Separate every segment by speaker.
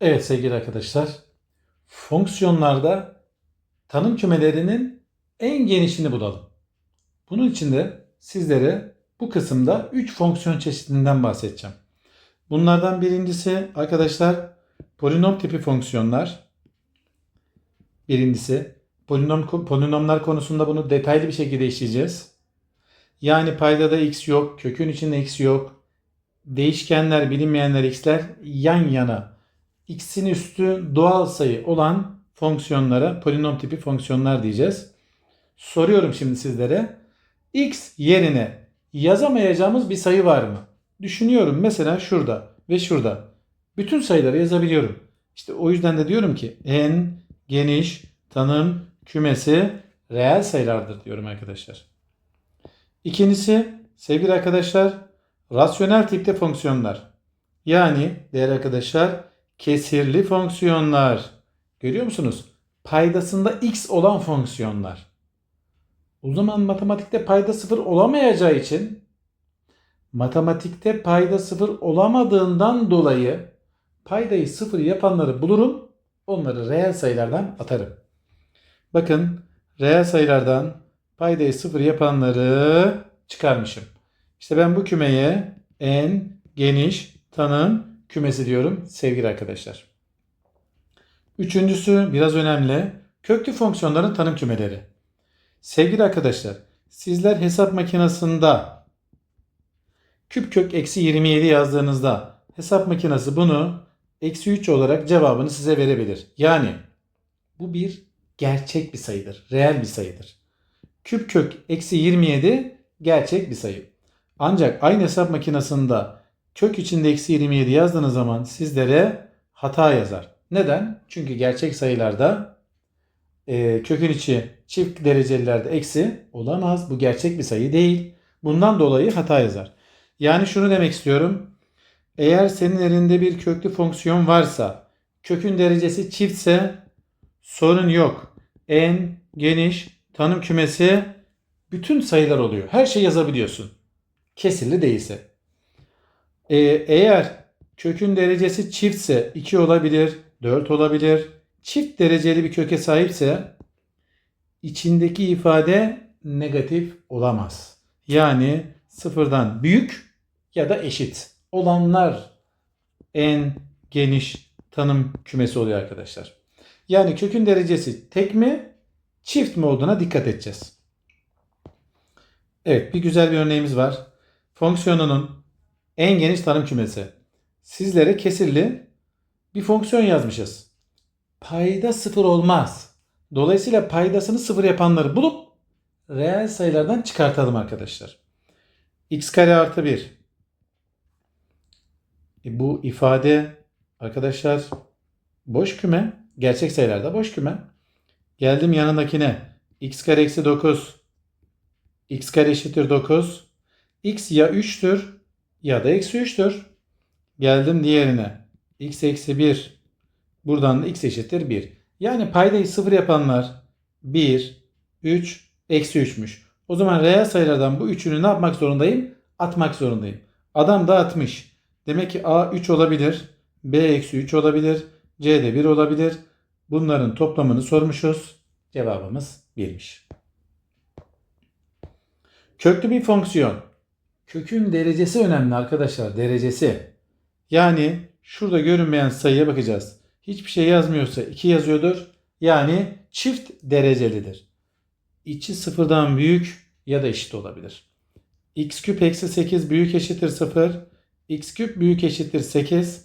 Speaker 1: Evet sevgili arkadaşlar, fonksiyonlarda tanım kümelerinin en genişini bulalım. Bunun için de sizlere bu kısımda 3 fonksiyon çeşidinden bahsedeceğim. Bunlardan birincisi arkadaşlar polinom tipi fonksiyonlar. Birincisi polinom, polinomlar konusunda bunu detaylı bir şekilde işleyeceğiz. Yani paydada x yok, kökün içinde x yok. Değişkenler, bilinmeyenler x'ler yan yana x'in üstü doğal sayı olan fonksiyonlara polinom tipi fonksiyonlar diyeceğiz. Soruyorum şimdi sizlere. x yerine yazamayacağımız bir sayı var mı? Düşünüyorum mesela şurada ve şurada. Bütün sayıları yazabiliyorum. İşte o yüzden de diyorum ki en geniş tanım kümesi reel sayılardır diyorum arkadaşlar. İkincisi sevgili arkadaşlar rasyonel tipte fonksiyonlar. Yani değerli arkadaşlar kesirli fonksiyonlar. Görüyor musunuz? Paydasında x olan fonksiyonlar. O zaman matematikte payda sıfır olamayacağı için matematikte payda sıfır olamadığından dolayı paydayı sıfır yapanları bulurum. Onları reel sayılardan atarım. Bakın reel sayılardan paydayı sıfır yapanları çıkarmışım. İşte ben bu kümeye en geniş tanım kümesi diyorum sevgili arkadaşlar. Üçüncüsü biraz önemli. Köklü fonksiyonların tanım kümeleri. Sevgili arkadaşlar sizler hesap makinesinde küp kök eksi 27 yazdığınızda hesap makinesi bunu eksi 3 olarak cevabını size verebilir. Yani bu bir gerçek bir sayıdır. Reel bir sayıdır. Küp kök eksi 27 gerçek bir sayı. Ancak aynı hesap makinesinde kök içinde eksi 27 yazdığınız zaman sizlere hata yazar. Neden? Çünkü gerçek sayılarda e, kökün içi çift derecelilerde eksi olamaz. Bu gerçek bir sayı değil. Bundan dolayı hata yazar. Yani şunu demek istiyorum. Eğer senin elinde bir köklü fonksiyon varsa kökün derecesi çiftse sorun yok. En geniş tanım kümesi bütün sayılar oluyor. Her şey yazabiliyorsun. Kesirli değilse. Ee, eğer kökün derecesi çiftse 2 olabilir, 4 olabilir. Çift dereceli bir köke sahipse içindeki ifade negatif olamaz. Yani sıfırdan büyük ya da eşit olanlar en geniş tanım kümesi oluyor arkadaşlar. Yani kökün derecesi tek mi çift mi olduğuna dikkat edeceğiz. Evet bir güzel bir örneğimiz var. Fonksiyonunun en geniş tanım kümesi. Sizlere kesirli bir fonksiyon yazmışız. Payda sıfır olmaz. Dolayısıyla paydasını sıfır yapanları bulup reel sayılardan çıkartalım arkadaşlar. x kare artı 1. E bu ifade arkadaşlar boş küme. Gerçek sayılarda boş küme. Geldim yanındakine. x kare eksi 9. x kare eşittir 9. x ya 3'tür ya da eksi 3'tür. Geldim diğerine. x eksi 1. Buradan da x eşittir 1. Yani paydayı 0 yapanlar 1, 3, eksi 3'müş. O zaman reel sayılardan bu üçünü ne yapmak zorundayım? Atmak zorundayım. Adam da atmış. Demek ki a 3 olabilir. b eksi 3 olabilir. c de 1 olabilir. Bunların toplamını sormuşuz. Cevabımız 1'miş. Köklü bir fonksiyon. Kökün derecesi önemli arkadaşlar. Derecesi. Yani şurada görünmeyen sayıya bakacağız. Hiçbir şey yazmıyorsa 2 yazıyordur. Yani çift derecelidir. İçi sıfırdan büyük ya da eşit olabilir. x küp eksi 8 büyük eşittir 0. x küp büyük eşittir 8.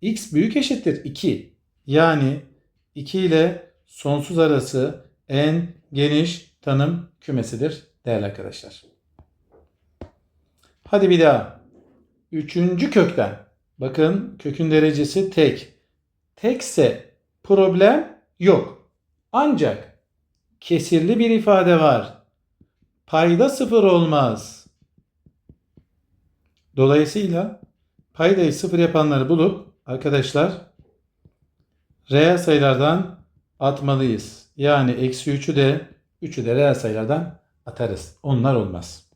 Speaker 1: x büyük eşittir 2. Yani 2 ile sonsuz arası en geniş tanım kümesidir değerli arkadaşlar. Hadi bir daha. Üçüncü kökten. Bakın kökün derecesi tek. Tekse problem yok. Ancak kesirli bir ifade var. Payda sıfır olmaz. Dolayısıyla paydayı sıfır yapanları bulup arkadaşlar reel sayılardan atmalıyız. Yani eksi 3'ü de 3'ü de reel sayılardan atarız. Onlar olmaz.